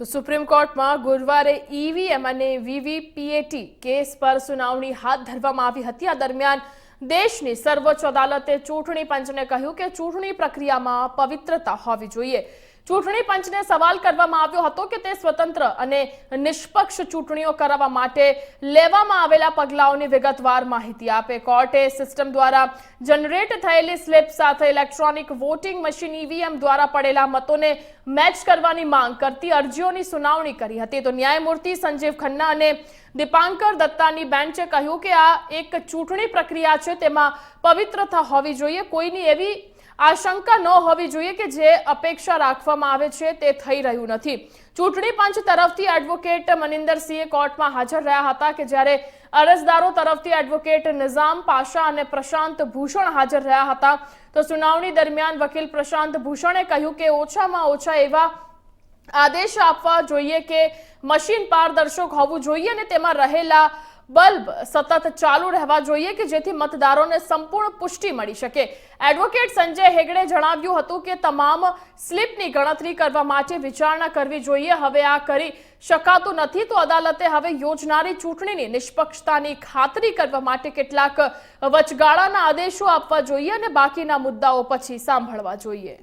તો સુપ્રીમ કોર્ટમાં ગુરુવારે ઈવીએમ અને વીવીપીએટી કેસ પર સુનાવણી હાથ ધરવામાં આવી હતી. આ દરમિયાન દેશની સર્વોચ્ચ અદાલતે ચૂંટણી પંચને કહ્યું કે ચૂંટણી પ્રક્રિયામાં પવિત્રતા હોવી જોઈએ. ચૂંટણી પંચને સવાલ કરવામાં આવ્યો હતો કે તે સ્વતંત્ર અને નિષ્પક્ષ ચૂંટણીઓ કરાવવા માટે લેવામાં આવેલા પગલાઓની વિગતવાર માહિતી આપે. કોર્ટે સિસ્ટમ દ્વારા જનરેટ થયેલી સ્લિપ સાથે ઇલેક્ટ્રોનિક વોટિંગ મશીન ઈવીએમ દ્વારા પડેલા મતોને મેચ કરવાની માંગ કરતી અરજીઓની સુનાવણી કરી હતી. તો ન્યાયમૂર્તિ સંજીવ ખન્ના અને દીપાંકર દત્તાની બેન્ચે કહ્યું કે આ એક ચૂંટણી પ્રક્રિયા છે, તેમાં પવિત્રતા હોવી જોઈએ. કોઈની એવી આશંકા ન હોવી જોઈએ કે જે અપેક્ષા રાખવામાં આવે છે તે થઈ રહ્યું નથી. ચૂંટણી પંચ તરફથી એડવોકેટ મનિંદરસિંહે કોર્ટમાં હાજર રહ્યા હતા કે જ્યારે અરજદારો તરફથી એડવોકેટ નિઝામ, પાશા અને પ્રશાંત ભૂષણ હાજર રહ્યા હતા, તો સુનાવણી દરમિયાન વકીલ પ્રશાંત ભૂષણે કહ્યું કે ઓછામાં ઓછા એવા આદેશ આપવા જોઈએ કે મશીન પારદર્શક હોવું જોઈએ અને તેમાં રહેલા બલ્બ સતત ચાલુ રહેવા જોઈએ કે જેથી મતદારોને સંપૂર્ણ પુષ્ટિ મળી શકે. એડવોકેટ સંજય હેગડે જણાવ્યું હતું કે તમામ સ્લીપની ગણતરી કરવા માટે વિચારણા કરવી જોઈએ. હવે આ કરી શકાતું નથી તો અદાલતે હવે યોજનારી ચૂંટણીની નિષ્પક્ષતાની ખાતરી કરવા માટે કેટલાક વચગાળાના આદેશો આપવા જોઈએ અને બાકીના મુદ્દાઓ પછી સાંભળવા જોઈએ.